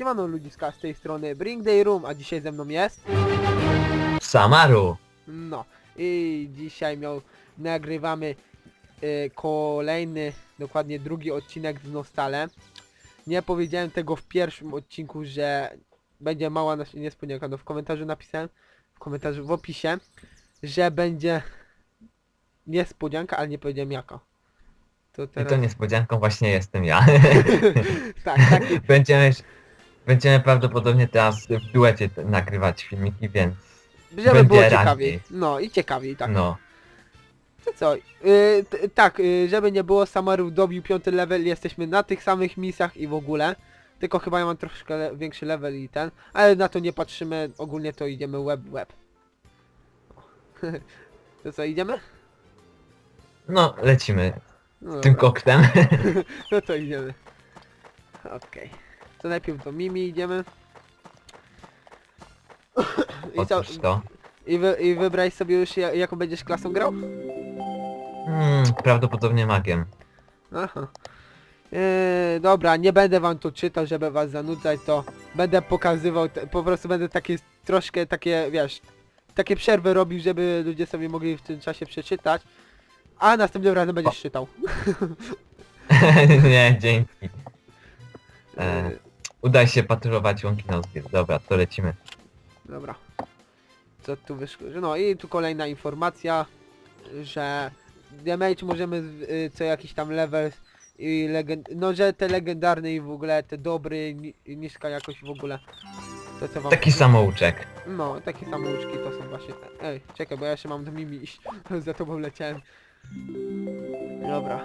Siemano ludziska z tej strony Bring Day Room, a dzisiaj ze mną jest... Samaru! No i dzisiaj miał... nagrywamy y, kolejny, dokładnie drugi odcinek z Nostale. Nie powiedziałem tego w pierwszym odcinku, że będzie mała nas- niespodzianka, no w komentarzu napisałem, w komentarzu w opisie, że będzie niespodzianka, ale nie powiedziałem jaka. To I teraz... to niespodzianką właśnie jestem ja. Tak, taki, będziemy, będziemy prawdopodobnie teraz w duecie nagrywać filmiki, więc żeby Będzie było raźniej. ciekawiej. No i ciekawiej, tak. no. To co? Yy, t- tak, yy, żeby nie było, Samaru dobił piąty level, jesteśmy na tych samych misjach i w ogóle. Tylko chyba ja mam troszkę le większy level i ten, ale na to nie patrzymy, ogólnie to idziemy web web. to co, idziemy? No, lecimy No, tym dobra. koktem. no to idziemy. Okej. To najpierw do Mimi idziemy. I, co, Otóż to. i, wy, I wybrać sobie już ja- jaką będziesz klasą grał? Hmm, prawdopodobnie magiem. Aha. Eee, dobra, nie będę wam to czytał, żeby was zanudzać, to będę pokazywał, te, po prostu będę takie troszkę takie, wiesz, takie przerwy robił, żeby ludzie sobie mogli w tym czasie przeczytać, a następnym razem będziesz czytał. nie, dzięki. E. Eee, Udaj się patrolować łąki zbiór. Dobra, to lecimy. dobra. Co tu wyszło? No i tu kolejna informacja, że damage możemy y, co jakiś tam level i legend... no że te legendarne i w ogóle te dobry, ni niska jakość w ogóle. To co wam Taki samouczek. No, takie samouczki to są właśnie... Ej, czekaj, bo ja jeszcze mam do Mimi iść. Za tobą leciałem. Dobra.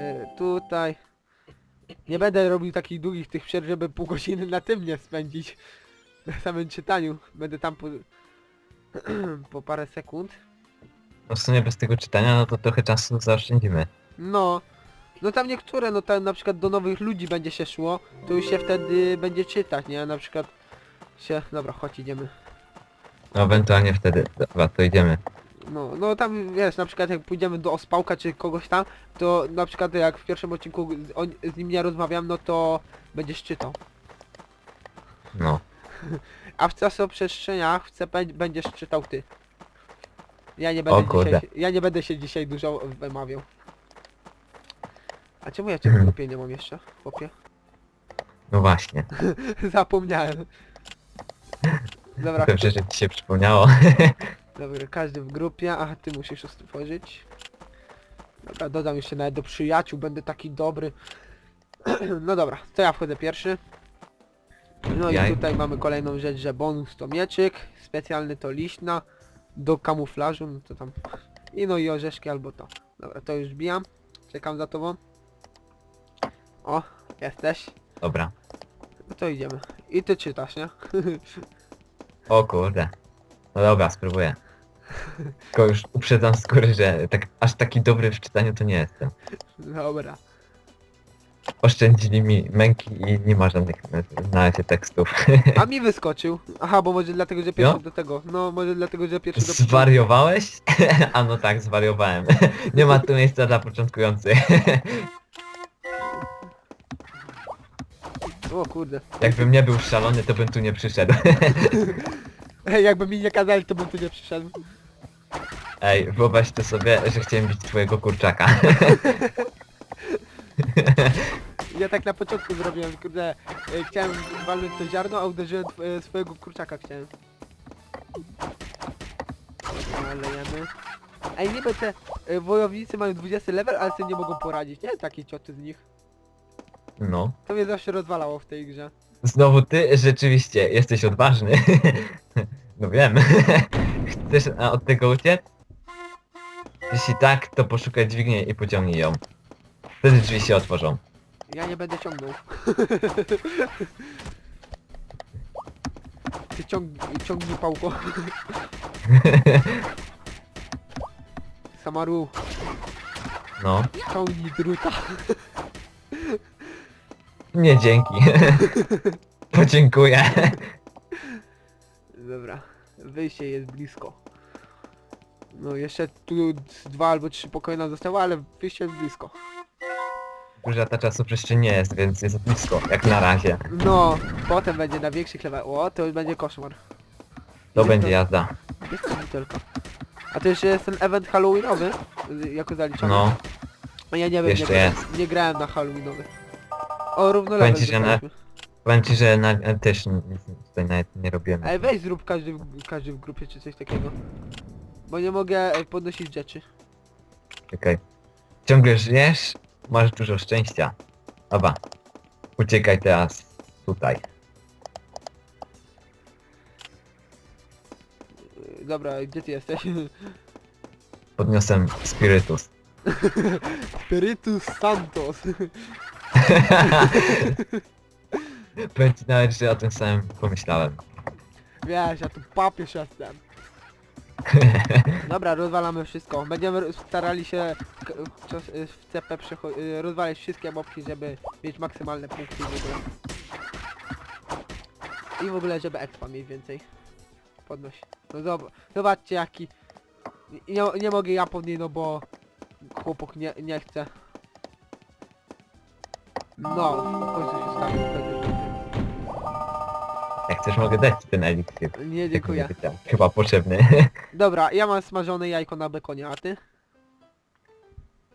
E, tutaj... Nie będę robił takich długich tych przerw, żeby pół godziny na tym nie spędzić. Na samym czytaniu. Będę tam po... po parę sekund. No w sumie bez tego czytania, no to trochę czasu zaoszczędzimy. No. No tam niektóre, no tam na przykład do nowych ludzi będzie się szło, to już się wtedy będzie czytać, nie? Na przykład się... Dobra, chodź idziemy. No ewentualnie wtedy. Dobra, to idziemy. No, no tam wiesz, na przykład jak pójdziemy do Ospałka czy kogoś tam, to na przykład jak w pierwszym odcinku z, on, z nim nie rozmawiam, no to będziesz czytał. No. A w czasoprzestrzeniach chcę, bę- będziesz czytał ty. Ja nie O będę kurde. dzisiaj, ja nie będę się dzisiaj dużo wymawiał. A czemu ja cię w Mhm. grupie nie mam jeszcze, chłopie? No właśnie. Zapomniałem. Dobra, Dobrze, że ci się przypomniało. Dobra, każdy w grupie, a ty musisz to stworzyć. Dobra, dodam jeszcze nawet do przyjaciół, będę taki dobry. no dobra, to ja wchodzę pierwszy. No Jaj. i tutaj mamy kolejną rzecz, że bonus to mieczyk, specjalny to liśna, do kamuflażu, no to tam. I no i orzeszki albo to. Dobra, to już bijam. Czekam za tobą. O, jesteś. Dobra. No to idziemy. I ty czytasz, nie? O kurde. No dobra, spróbuję. Tylko już uprzedzam z góry, że tak, aż taki dobry w czytaniu to nie jestem. Dobra. Oszczędzili mi męki i nie ma żadnych na razie tekstów. A mi wyskoczył. Aha, bo może dlatego, że pierwszy No? do tego. No, może dlatego, że pierwszy do Zwariowałeś? A no tak, zwariowałem. Nie ma tu miejsca dla początkujących. O kurde. Jakbym nie był szalony, to bym tu nie przyszedł. Ej, jakby mi nie kazali, to bym tu nie przyszedł. Ej, wyobraź to sobie, że chciałem bić twojego kurczaka. Ja tak na początku zrobiłem, kurde. e, Chciałem walnąć to ziarno, a uderzyłem e, swojego kurczaka chciałem. Dobra, Lejemy. Ej, niby te e, wojownicy mają 20 level, ale sobie nie mogą poradzić, nie? Takie cioty z nich. No. To mnie zawsze rozwalało w tej grze. Znowu ty rzeczywiście jesteś odważny. No wiem. Chcesz a, od tego uciec? Jeśli tak, to poszukaj dźwignię i pociągnij ją. Wtedy drzwi się otworzą. Ja nie będę ciągnął. Ty ciągnij, ciągnij pałko. Samaru, No. ciągnij druta. Nie dzięki. Podziękuję. Dobra, wyjście jest blisko. No jeszcze tu dwa albo trzy pokoje nam zostały, ale wyjście jest blisko. wydłużacza czasu przecież nie jest, więc jest blisko, jak na razie. No, potem będzie na większych levelach. O, to już będzie koszmar. To Jest będzie jazda. Jest to nie tylko. A to jeszcze jest ten event halloweenowy, y, jako zaliczony. No, A ja nie wiem, jeszcze nie, jest. nie grałem na halloweenowy. O, równo Powiem ci, że na- dostaliśmy. powiem ci, że na, też nic tutaj nawet nie robiłem. Ej, weź zrób każdy w, każdy w grupie czy coś takiego. Bo nie mogę ej, podnosić rzeczy. Czekaj. Ciągle żyjesz? Masz dużo szczęścia. Dobra. Uciekaj teraz tutaj. Dobra, gdzie ty jesteś? Podniosłem spirytus. Spiritus Santos. Powiem ci nawet, że o tym samym pomyślałem. Wiesz, ja tu papież jestem. Dobra, rozwalamy wszystko. Będziemy starali się y, w CP y, rozwalić wszystkie mobki, żeby mieć maksymalne punkty w ogóle. I w ogóle, żeby expa mieć więcej. Podnoś. No zob zobaczcie jaki... Nie, nie mogę ja podnieść, no bo chłopak nie, nie chce. No, w końcu się stawił chcesz mogę dać ci ten eliksir. Nie, dziękuję. Chyba potrzebny. Dobra, ja mam smażone jajko na bekonie, a ty?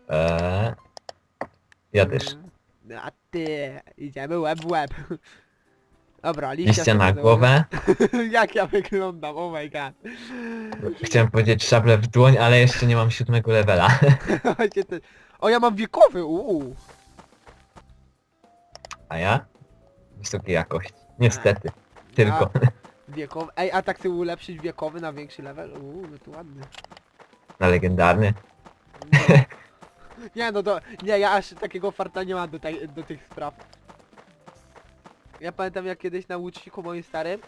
eee, ja też. Mm, A ty, idziemy łeb w łeb. Dobra, liścia Liścia na głowę. Jak ja wyglądam, oh my god. Chciałem powiedzieć szablę w dłoń, ale jeszcze nie mam siódmego levela. Ty- O, ja mam wiekowy, uuu. A ja? Wysokiej jakości. Niestety. Tylko. Wiekowy. Ej, a tak chcę ulepszyć wiekowy na większy level? Uuu, no to ładny. Na legendarny. No. Nie no to, nie, ja aż takiego farta nie mam do, tej, do tych spraw. Ja pamiętam jak kiedyś na łuczniku moim starym,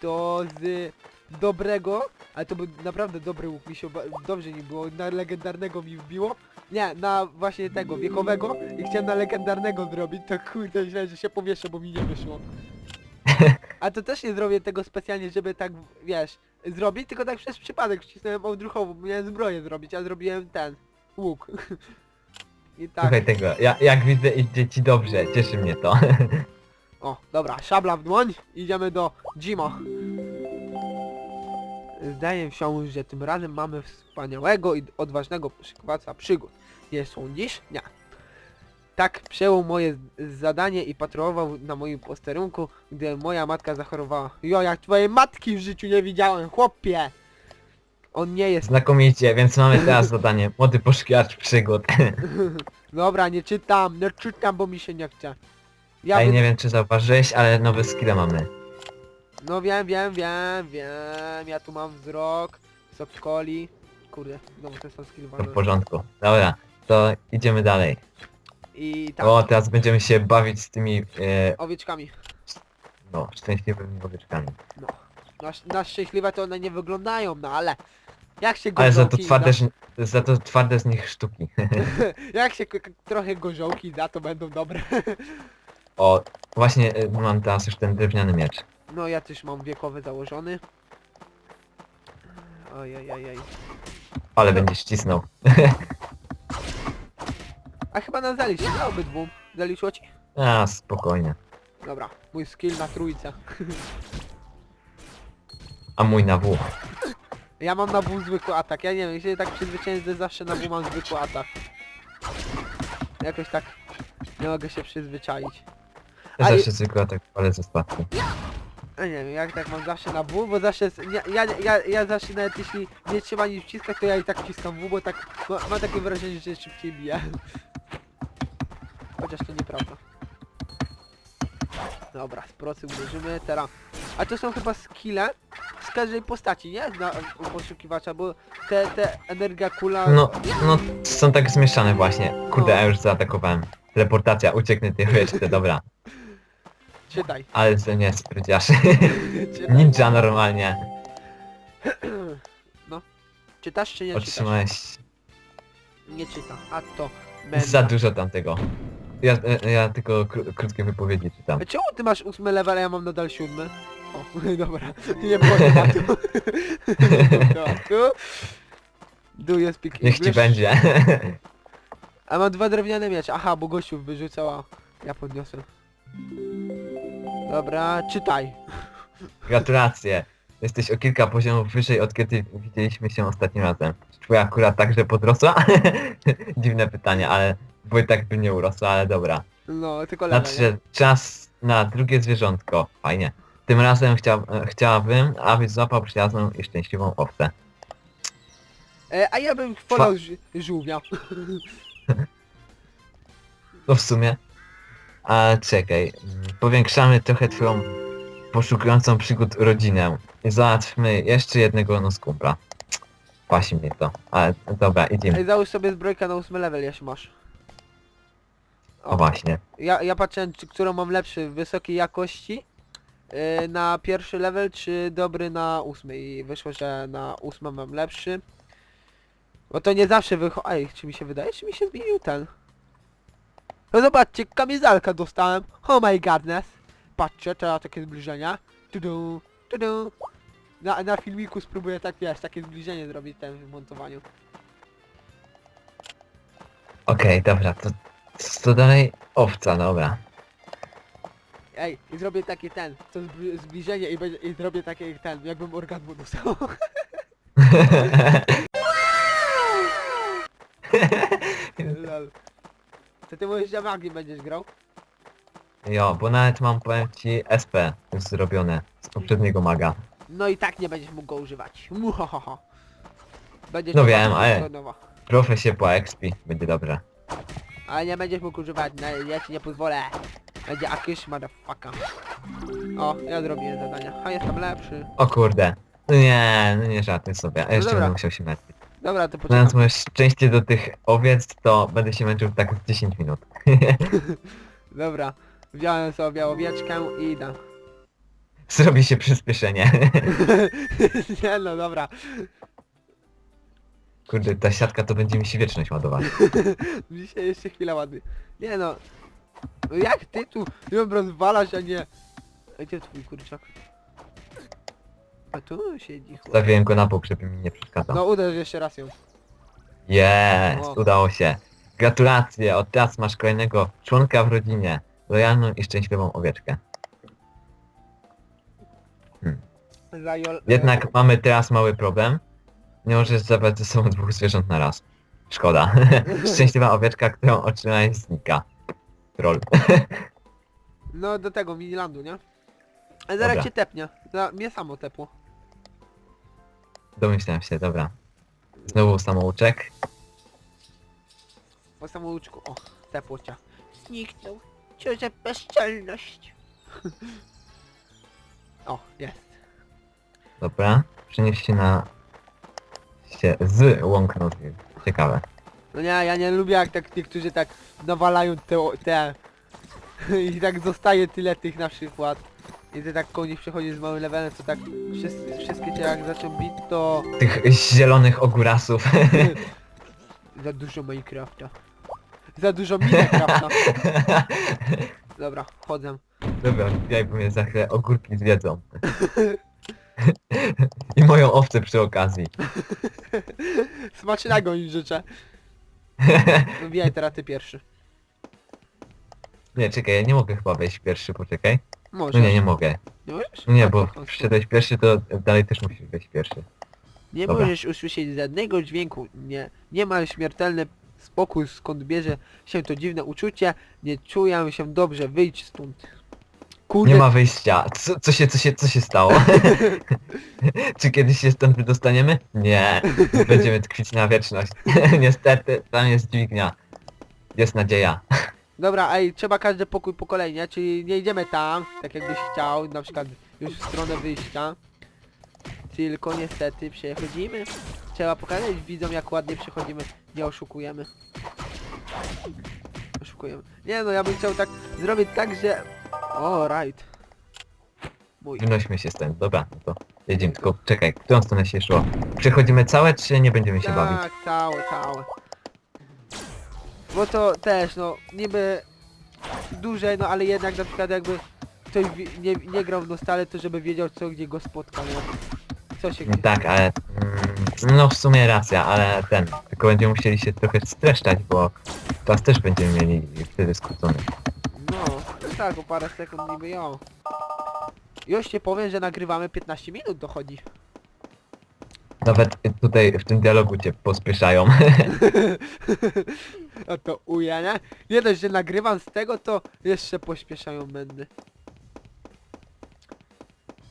to z dobrego, ale to był naprawdę dobry łuk, mi się dobrze nie było, na legendarnego mi wbiło. Nie, na właśnie tego, wiekowego i chciałem na legendarnego zrobić, to kurde źle, że się powieszę, bo mi nie wyszło. A to też nie zrobię tego specjalnie, żeby tak, wiesz, zrobić, tylko tak przez przypadek wcisnąłem odruchowo, bo miałem zbroję zrobić, a zrobiłem ten, łuk. I tak. Słuchaj tego. Ja, jak widzę idzie ci dobrze. Cieszy mnie to. O, dobra, szabla w dłoń, idziemy do Jima. Zdaje się, że tym razem mamy wspaniałego i odważnego poszukiwacza przygód. Nie sądzisz? Nie. Tak przejął moje zadanie i patrolował na moim posterunku, gdy moja matka zachorowała. Jo, jak twojej matki w życiu nie widziałem, chłopie! On nie jest... Znakomicie, więc mamy teraz zadanie. Młody poszukiwacz przygód. Dobra, nie czytam, nie czytam, bo mi się nie chce. Ja Ej, nie wiem czy zauważyłeś, ale nowe skille mamy. No wiem, wiem, wiem, wiem, ja tu mam wzrok, sok coli. Kurde, znowu te są To w porządku. Dobra, to idziemy dalej. I tak, O, teraz będziemy się bawić z tymi, e, owieczkami. no, szczęśliwymi owieczkami. No. Na, na szczęśliwe to one nie wyglądają, no ale... Jak się Ale za to twarde, ż- za to twarde z nich sztuki. Jak się k- k- trochę gorzałki za to będą dobre. O, właśnie e, mam teraz już ten drewniany miecz. No ja też mam wiekowy założony. Ojej, Ale będzie ścisnął. A chyba na zaliczy, na obydwu. Zaliczyło ci? A, spokojnie. Dobra, mój skill na trójce. A mój na W. Ja mam na W zwykły atak, ja nie wiem, jeśli tak przyzwyczaiłem, że zawsze na W mam zwykły atak. Jakoś tak nie mogę się przyzwyczaić. Ja A i- zawsze zwykle tak palę ze spadku. A nie wiem, jak tak mam zawsze na W, bo zawsze, s- ja, ja, ja, ja zawsze nawet jeśli nie trzeba nic wciskać, to ja i tak wciskam W, bo tak, ma, mam takie wrażenie, że szybciej bije. Chociaż to nieprawda. Dobra, z procy uderzymy, teraz. A to są chyba skille z każdej postaci, nie? Na poszukiwacza, bo te, te energia kula... No, no, są tak zmieszane właśnie. Kurde, ja już zaatakowałem. Teleportacja, ucieknę ty jeszcze, dobra. Czytaj. Ale że nie. Czytaj. Ninja normalnie. Czytasz czy nie czytasz? Otrzymałeś Nie czytam. A to... Menda. za dużo tamtego. Ja, e, ja tylko kró- krótkie wypowiedzi czytam. A czemu ty masz ósmy level, a ja mam nadal siódmy? O, dobra, nie było tematu. tematu. Do you speak Niech ci English? będzie. A mam dwa drewniane miecze. Aha, bo gościu wyrzucał, a ja podniosłem. Dobra, czytaj. Gratulacje. Jesteś o kilka poziomów wyżej od kiedy widzieliśmy się ostatnim razem. Czy twoja akurat także podrosła? Dziwne pytanie, ale tak by nie urosła, ale dobra. No, tylko nie? Nadszedł czas na drugie zwierzątko. Fajnie. Tym razem chcia, e, chciałabym, abyś złapał przyjazną i szczęśliwą owcę. E, a ja bym wolał żółwia. No w sumie. A czekaj, powiększamy trochę twoją poszukującą przygód rodzinę. I załatwmy jeszcze jednego noskumpla. Pasi mnie to. Ale dobra, idziemy. Ej, załóż sobie zbrojkę na ósmy level, jeśli masz. O właśnie. Ja, ja patrzę, czy, którą mam lepszy, wysokiej jakości yy, na pierwszy level, czy dobry na ósmy i wyszło, że na ósmym mam lepszy. Bo to nie zawsze wychodzi... Ej, czy mi się wydaje, czy mi się zmienił ten? No zobaczcie, kamizelkę dostałem. Oh my godness. Patrzcie, teraz takie zbliżenia. Tudu, tudu. Na, na filmiku spróbuję tak, wiesz, takie zbliżenie zrobić ten w montowaniu. Okej, dobra, to co dalej? Owca, dobra. Ej, i zrobię taki ten, to zbli- zbliżenie i, będzie, i zrobię takie ten, jakbym orgazmu dostał. Lol. To ty mówisz, że magii będziesz grał? Jo, bo nawet mam, powiem ci, SP już zrobione z poprzedniego maga. No i tak nie będziesz mógł go używać. Muhahaha. Będziesz No wiem, ale- od nowa. Się po XP, będzie dobrze. Ale nie będziesz mógł używać, no, ja ci nie pozwolę. Będzie akish motherfucker. O, ja zrobiłem zadania. A jestem lepszy. O kurde. No nie, no nie żartuj sobie, a jeszcze dobra. będę musiał się męczyć. Dobra, to poczekam. Znając moje szczęście do tych owiec, to będę się męczył tak z 10 minut. Dobra. Wziąłem sobie owieczkę i idę. Zrobi się przyspieszenie. nie no, dobra. Kurde, ta siatka to będzie mi się wieczność ładować. Dzisiaj jeszcze chwila ładny. Nie no. No jak ty tu ją rozwalasz, a nie... A Gdzie twój kurczak? A tu siedzi chłop. Stawiłem go na bok, żeby mi nie przeszkadzał. No uderz jeszcze raz ją. Jest, O. udało się. Gratulacje, od teraz masz kolejnego członka w rodzinie. Lojalną i szczęśliwą owieczkę. Zajol... Jednak mamy teraz mały problem. Nie możesz zabrać ze sobą dwóch zwierząt na raz. Szkoda. Szczęśliwa owieczka, którą otrzymałeś znika. Troll. No do tego minilandu, nie? Zaraz Dobra. cię tepnie. Za... Mnie samo tepło. Domyślałem się, dobra. Znowu samouczek. Po samouczku. O, tepło cię. Zniknął. Czuję bezczelność. o, jest. Dobra. Przenieś się na... się z łąk nożnych. Ciekawe. No nie, ja nie lubię jak tak niektórzy tak nawalają te, te i tak zostaje tyle tych na przykład. I ty tak koło nich przechodzisz z małym levelem, to tak wszyscy, wszystkie cię jak zaczną bić, to Tych zielonych ogórasów. za dużo Minecrafta. Za dużo Minecrafta. Dobra, chodzę. Dobra, ja mnie za chwilę ogórki zwiedzą. I moją owcę przy okazji. Smacznego im życzę. Wbijaj teraz ty pierwszy. Nie, czekaj, ja nie mogę chyba wejść pierwszy, poczekaj. Możesz. No nie, nie mogę. Nie możesz? Nie, Tak, bo wszedłeś pierwszy, to dalej też musisz wejść pierwszy. Nie Dobra. możesz usłyszeć żadnego dźwięku. Nie, nie ma śmiertelny spokój, skąd bierze się to dziwne uczucie. Nie czuję się dobrze, wyjdź stąd. Kurde, Nie ma wyjścia. Co, co się, co się, co się stało? Czy kiedyś się stąd wydostaniemy? Nie. Będziemy tkwić na wieczność. Niestety, tam jest dźwignia. Jest nadzieja. Dobra, ej, trzeba każdy pokój po kolei, nie? Czyli nie idziemy tam, tak jakbyś chciał, na przykład już w stronę wyjścia. Tylko niestety przechodzimy. Trzeba pokazać widzom jak ładnie przechodzimy. Nie oszukujemy. Oszukujemy. Nie no, ja bym chciał tak zrobić tak, że... O, right. Mój. Wynośmy się stąd. Dobra, no to jedziemy. Tylko czekaj, w którą stronę się szło? Przechodzimy całe, czy nie będziemy się bawić? Tak, całe, całe. Bo to też, no, niby dłużej, no ale jednak na przykład jakby ktoś nie, nie grał w Nostale, to żeby wiedział co gdzie go spotka, nie? Co się... Tak, ale... mm, No w sumie racja, ale ten... Tylko będziemy musieli się trochę streszczać, bo teraz też będziemy mieli wtedy skrócony. No, no tak, o parę sekund niby ją. Już nie powiem, że nagrywamy 15 minut dochodzi. Nawet tutaj w tym dialogu cię pospieszają. No to uja, nie? Nie dość, że nagrywam z tego, to jeszcze pośpieszają będę.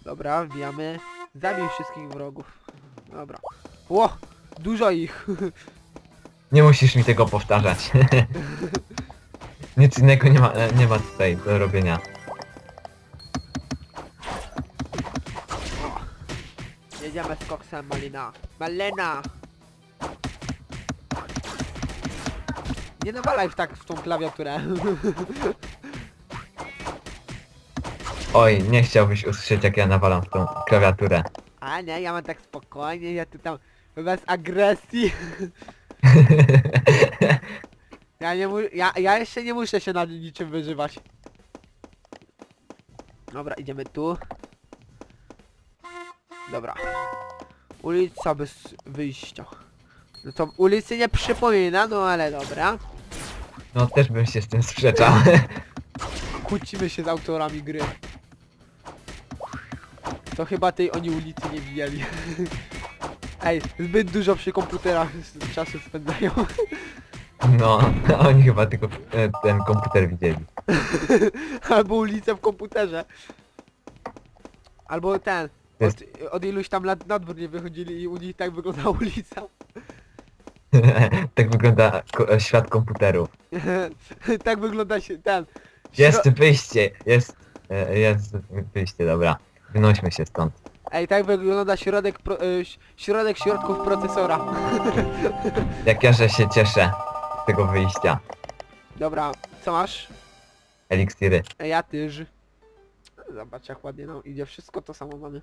Dobra, wbijamy. Zabij wszystkich wrogów. Dobra. Ło! Dużo ich. Nie musisz mi tego powtarzać. Nic innego nie ma, nie ma tutaj do robienia. Jedziemy z koksem Malina. Malena! Nie nawalaj w tak w tą klawiaturę. Oj, nie chciałbyś usłyszeć jak ja nawalam w tą klawiaturę. A nie, ja mam tak spokojnie, ja tu tam bez agresji. Ja nie mu ja, ja jeszcze nie muszę się nad niczym wyżywać. Dobra, idziemy tu. Dobra. Ulica bez wyjścia. No to ulicy nie przypomina, no ale dobra. No też bym się z tym sprzeczał. Kłócimy się z autorami gry. To chyba tej oni ulicy nie widzieli. Ej, zbyt dużo przy komputerach s- czasu spędzają. No, oni chyba tylko e, ten komputer widzieli. Albo ulicę w komputerze. Albo ten. Od, od iluś tam lat na dwór nie wychodzili i u nich tak wygląda ulica. tak wygląda ko e, świat komputerów. tak wygląda się ten. Jest wyjście, jest, e, jest wyjście, dobra. Wynośmy się stąd. Ej, tak wygląda środek, pro, y, środek środków procesora. Jak ja, że się cieszę z tego wyjścia. Dobra, co masz? Eliksiry. Ej, ja tyż. Zobacz jak ładnie nam idzie, wszystko to samo mamy.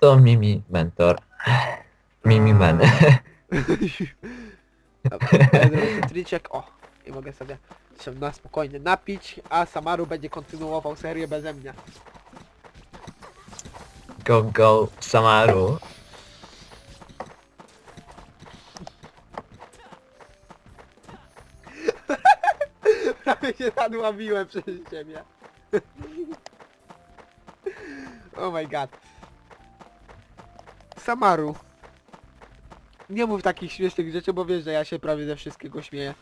To Mimi mentor. Mimi men. Dobra, zrobię triczek, o. I mogę sobie się na spokojnie napić, a Samaru będzie kontynuował serię beze mnie. Go go Samaru. Prawie się zadławiłem przez ciebie. oh my god. Samaru. Nie mów takich śmiesznych rzeczy, bo wiesz, że ja się prawie ze wszystkiego śmieję.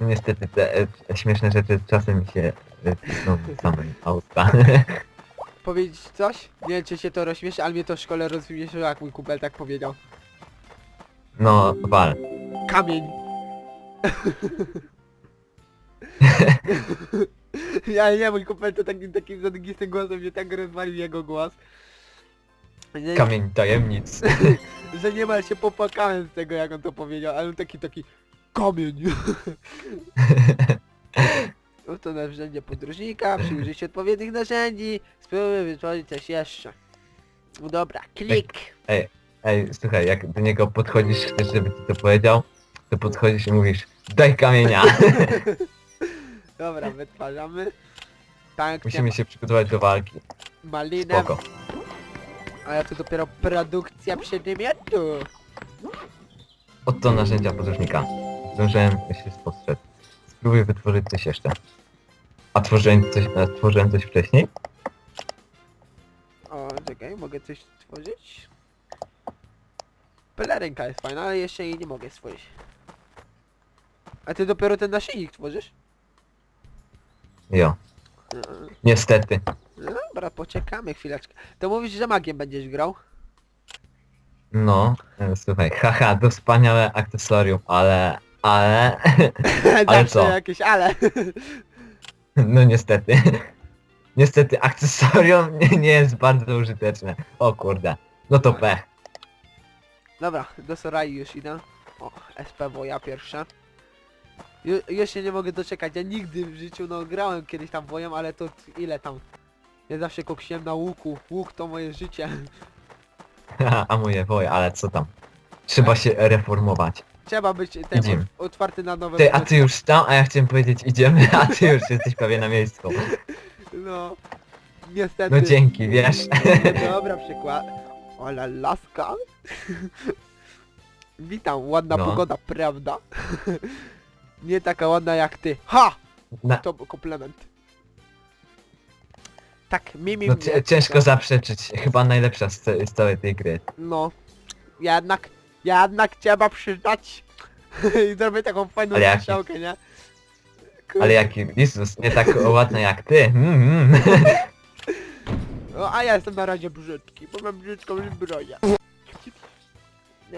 Niestety te e, śmieszne rzeczy czasem mi się pisną samym auta. Powiedzieć coś? Nie wiem, czy się to rozśmieszy, ale mnie to w szkole rozśmieszyło, jak mój kumpel tak powiedział. No, wal. Kamień. ja nie, mój kumpel to takim takim zadygistym głosem mnie tak rozwalił jego głos. Nie, Kamień tajemnic. że niemal się popłakałem z tego jak on to powiedział, ale on taki taki kamień. To narzędzie podróżnika, przy użyciu odpowiednich narzędzi, spróbuj wytworzyć coś jeszcze. No dobra, klik. Ej, słuchaj, jak do niego podchodzisz, chcesz, żeby ci to powiedział, to podchodzisz i mówisz Daj kamienia! Dobra, wytwarzamy. Tak, Musimy się przygotować do walki. malinę, Spoko. a ja tu dopiero produkcja przedmiotu. Oto narzędzia podróżnika. Zdążyłem się spostrzec. Spróbuj wytworzyć coś jeszcze. A tworzyłem coś, a tworzyłem coś wcześniej? O, czekaj, mogę coś stworzyć? Pelerynka jest fajna, ale jeszcze jej nie mogę stworzyć. A ty dopiero ten naszyjnik tworzysz? Jo. Niestety. No dobra, poczekamy chwileczkę. To mówisz, że magiem będziesz grał? No, e, słuchaj, haha, to wspaniałe akcesorium, ale... Ale... Zawsze co? jakieś ale. No niestety. Niestety akcesorium nie, nie jest bardzo użyteczne. O kurde. No to pech. Dobra, do Sorai już idę. O, SP woja pierwsza. Ju, już się nie mogę doczekać, ja nigdy w życiu, no grałem kiedyś tam wojem, ale to ile tam? Ja zawsze koksiłem na łuku, łuk to moje życie. A moje woje, ale co tam? Trzeba się reformować. Trzeba być ten Idziemy. ot- otwarty na nowe Ty, a ty już tam, a ja chciałem powiedzieć idziemy, a ty już jesteś prawie na miejscu. No. Niestety. No dzięki, wiesz. Dobra, przykład. Ale laska. Witam, ładna No. pogoda, prawda? Nie taka ładna jak ty. Ha! Na, To był komplement. Tak, mimi no mnie. ciężko zaprzeczyć. Chyba najlepsza z, ce- z całej tej gry. No. Jednak, jednak trzeba przyznać. I zrobię taką fajną Ale jaki? strzałkę, nie? Ale jaki Jezus, nie tak ładna jak ty. Mm, mm. No, a ja jestem na razie brzydki, bo mam brzydką zbroję.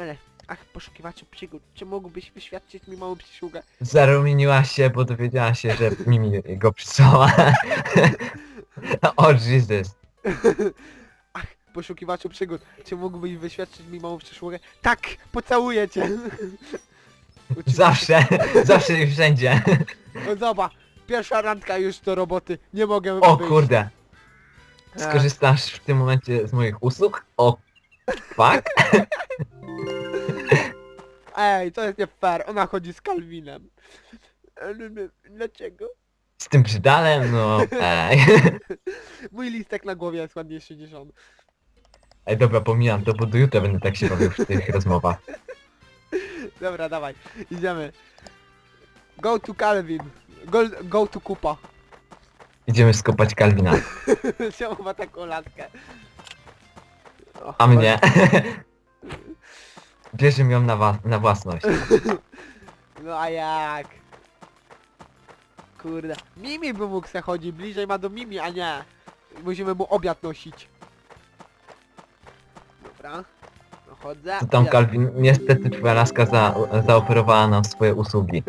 Ale, ach, poszukiwacze przygód, czy mógłbyś wyświadczyć mi małą przysługę? Zarumieniła się, bo dowiedziała się, że Mimi go przysłała. o Jesus. Poszukiwaczu przygód, czy mógłbyś wyświadczyć mi małą przysługę? Tak, pocałuję cię! Zawsze, zawsze i wszędzie. O, zobacz, pierwsza randka już do roboty, nie mogę O wyjść. kurde. E, Skorzystasz w tym momencie z moich usług? O fuck? Ej, to jest nie fair, ona chodzi z Kalwinem. Ale, Dlaczego? Z tym brzydalem? No ej. Mój listek na głowie jest ładniejszy niż on. Ej dobra, pomijam to, bo do jutra będę tak się bawił w tych rozmowach. Dobra, dawaj, idziemy. Go to Calvin. Go, go to Kupa. Idziemy skopać Kalwina. Czemu ma taką latkę? O, A mnie? Bierzemy ją na, wa- na własność. No a jak? Kurde. Mimi by mógł se chodzić, bliżej ma do Mimi, a nie. Musimy mu obiad nosić. Dobra. No chodzę. To tam. Kalwin, niestety twoja laska za, zaoferowała nam swoje usługi.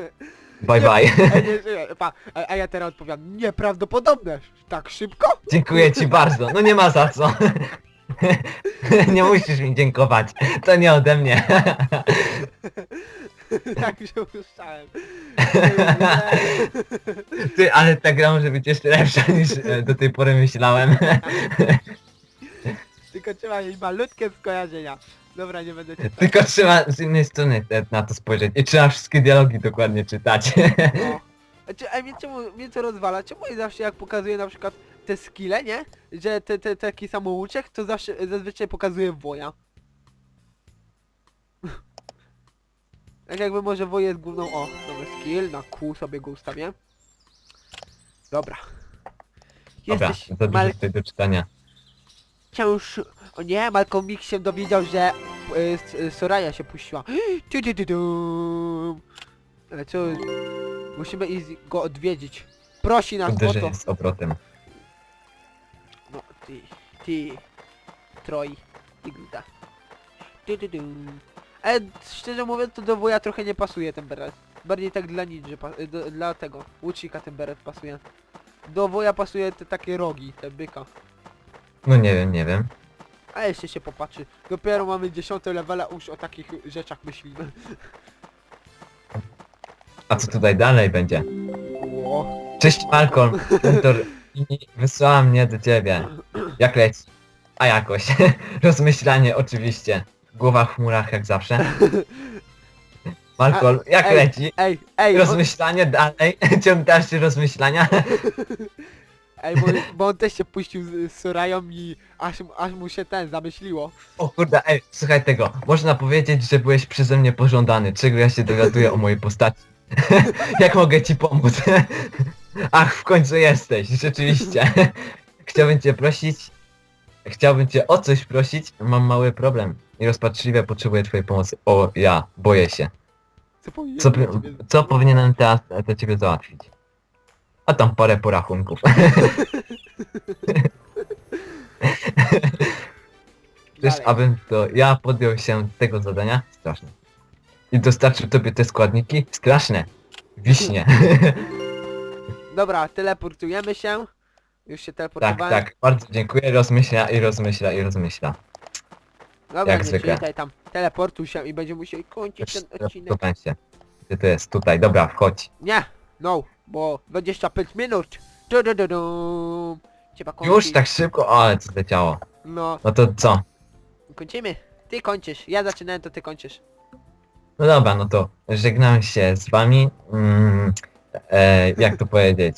Bye bye. Ej, nie żyję, pa, a, a ja teraz odpowiadam, nieprawdopodobne, tak szybko? Dziękuję ci bardzo. No nie ma za co. Nie musisz mi dziękować. To nie ode mnie. tak się ustałem. Ty, ale ta gra może być jeszcze lepsza niż e, do tej pory myślałem. Tylko trzeba mieć malutkie skojarzenia. Dobra, nie będę cię tak. Tylko trzeba z innej strony te- na to spojrzeć i trzeba wszystkie dialogi dokładnie czytać. No. A mnie czemu, mnie co rozwala? Czemu ja zawsze jak pokazuję na przykład te skille, nie? Że te, te, taki samouczek, to zawsze, zazwyczaj pokazuje woja. Tak jakby może woje jest główną, o, nowy skill, na Q sobie go ustawię. Dobra. Dobra, Jesteś, za dużo Mal... tutaj do czytania. Wciąż... O nie, Malcolm się dowiedział, że y, Soraya się puściła. Ale co... Musimy iść go odwiedzić. Prosi nas o to. Uderzenie z obrotem. No, ty, ty, Troj, tu, tu. Ale szczerze mówiąc, to do wuja trochę nie pasuje ten beret. Bardziej tak dla ninja, pa- y, do, dla tego, łucznika ten beret pasuje. Do wuja pasuje te takie rogi, te byka. No nie wiem, nie wiem. A jeszcze się popatrzy. Dopiero mamy 10 levela, już o takich rzeczach myślimy. A co tutaj dalej będzie? Ło. Cześć Malcolm, mentor i wysłała mnie do ciebie. Jak leci? A jakoś. Rozmyślanie oczywiście. Głowa w chmurach jak zawsze. Malcolm, jak ej, leci? Ej, ej, bo, Rozmyślanie dalej? Ciąg dalszy rozmyślania? ej bo, bo on też się puścił z, z Sorają i aż, aż mu się ten zamyśliło. O kurde, ej, słuchaj tego. Można powiedzieć, że byłeś przeze mnie pożądany. Czego ja się dowiaduję o mojej postaci? jak mogę ci pomóc? Ach, w końcu jesteś, rzeczywiście. Chciałbym cię prosić... Chciałbym cię o coś prosić, mam mały problem. I rozpaczliwie potrzebuję twojej pomocy. O, ja, boję się. Co powinienem Co, ciebie co powinienem teraz dla ciebie załatwić? A tam parę porachunków. Wiesz, Dalej. abym to ja podjął się tego zadania? Straszne. I dostarczył tobie te składniki? Straszne. Wiśnie. Dobra, teleportujemy się. Już się tak, teleportowałem. tak. Bardzo dziękuję. Rozmyśla i rozmyśla i rozmyśla. Dobra, jak nie zwykle. czytaj tam. Teleportuj się i będziemy musieli kończyć ten odcinek. Będzie. Gdzie to jest? Tutaj. Dobra, wchodź. Nie, no, bo 25 minut. Du, du, du, du. Trzeba kończyć. Już tak szybko? Ale co leciało. No, No to co? kończymy. Ty kończysz. Ja zaczynałem, to ty kończysz. No dobra, no to żegnam się z wami. Mm, e, jak to powiedzieć?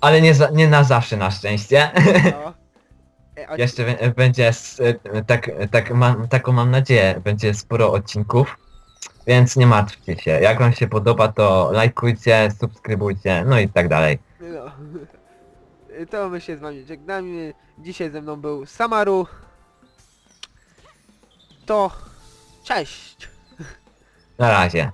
Ale nie, za, nie na zawsze na szczęście. No. E, Jeszcze bę- będzie, s- e, tak, tak mam, taką mam nadzieję, będzie sporo odcinków. Więc nie martwcie się. Jak wam się podoba, to lajkujcie, subskrybujcie, no i tak dalej. No. To my się z wami żegnamy. Dzisiaj ze mną był Samaru. To cześć. Na razie.